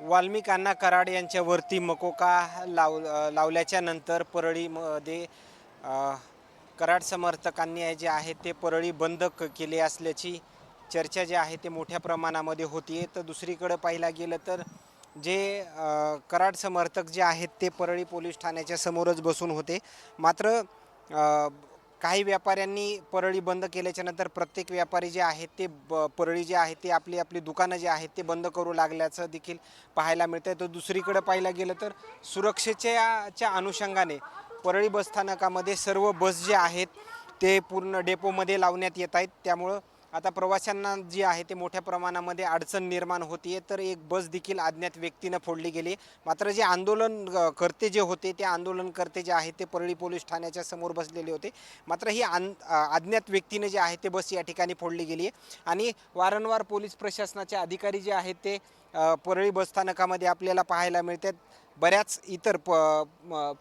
वाल्मिक अण्णा कराड यांच्यावरती मकोका लाव लावल्याच्या नंतर परळीमध्ये कराड समर्थकांनी जे आहे ते परळी बंद क केले असल्याची चर्चा जी आहे ते मोठ्या प्रमाणामध्ये होती तर दुसरीकडं पाहिला गेलं तर जे कराड समर्थक जे आहेत ते परळी पोलीस ठाण्याच्या समोरच बसून होते. मात्र काही व्यापाऱ्यांनी परळी बंद केल्याच्यानंतर प्रत्येक व्यापारी जे आहेत ते ब परळी जे आहे ते आपली आपली दुकानं जे आहेत ते बंद करू लागल्याचं देखील पाहायला मिळतं आहे तर दुसरीकडे पाहायला गेलं तर सुरक्षेच्या अनुषंगाने परळी बसस्थानकामध्ये सर्व बस जे आहेत ते पूर्ण डेपोमध्ये लावण्यात येत आहेत. त्यामुळं आता प्रवाशांना जी आहे ते मोठ्या प्रमाणामध्ये अडचण निर्माण होतीये तर एक बस देखील अज्ञात व्यक्तीनं फोडली गेली. मात्र जे आंदोलन करते जे होते ते आंदोलनकर्ते जे आहेत ते परळी पोलीस ठाण्याच्या समोर बसलेले होते. मात्र ही आन अज्ञात व्यक्तीने जे आहे ते बस या ठिकाणी फोडली गेली आहे आणि वारंवार पोलीस प्रशासनाचे अधिकारी जे आहेत ते परळी बसस्थानकामध्ये आपल्याला पाहायला मिळतात. बऱ्याच इतर प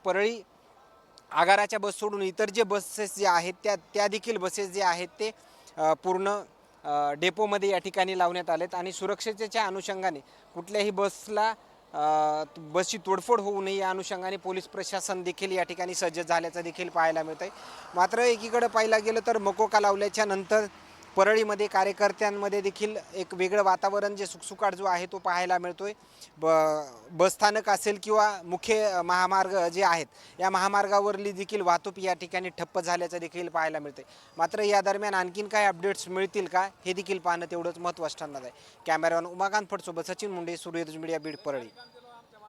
परळी आगाराच्या बस सोडून इतर जे बसेस जे आहेत त्या त्या देखील बसेस जे आहेत ते पूर्ण डेपोमध्ये या ठिकाणी लावण्यात आलेत आणि सुरक्षेच्या अनुषंगाने कुठल्याही बसला बसची तोडफोड होऊ नये या अनुषंगाने पोलीस प्रशासन देखील या ठिकाणी सज्ज झाल्याचं देखील पाहायला मिळत आहे मात्र एकीकडे पाहायला गेलं तर मकोका लावल्याच्या नंतर परळीमध्ये कार्यकर्त्यांमध्ये देखील एक वेगळं वातावरण जे सुकसुकाट जो आहे तो पाहायला मिळतोय. ब बसस्थानक असेल किंवा मुख्य महामार्ग जे आहेत या महामार्गावरली देखील वाहतूक या ठिकाणी ठप्प झाल्याचं देखील पाहायला मिळते मात्र या दरम्यान आणखीन काय अपडेट्स मिळतील का हे देखील पाहणं तेवढंच महत्त्वाचं ठरणार आहे. कॅमेरामॅन उमाकांत फडसोबत सचिन मुंडे सूर्यदुज मीडिया बीड परळी.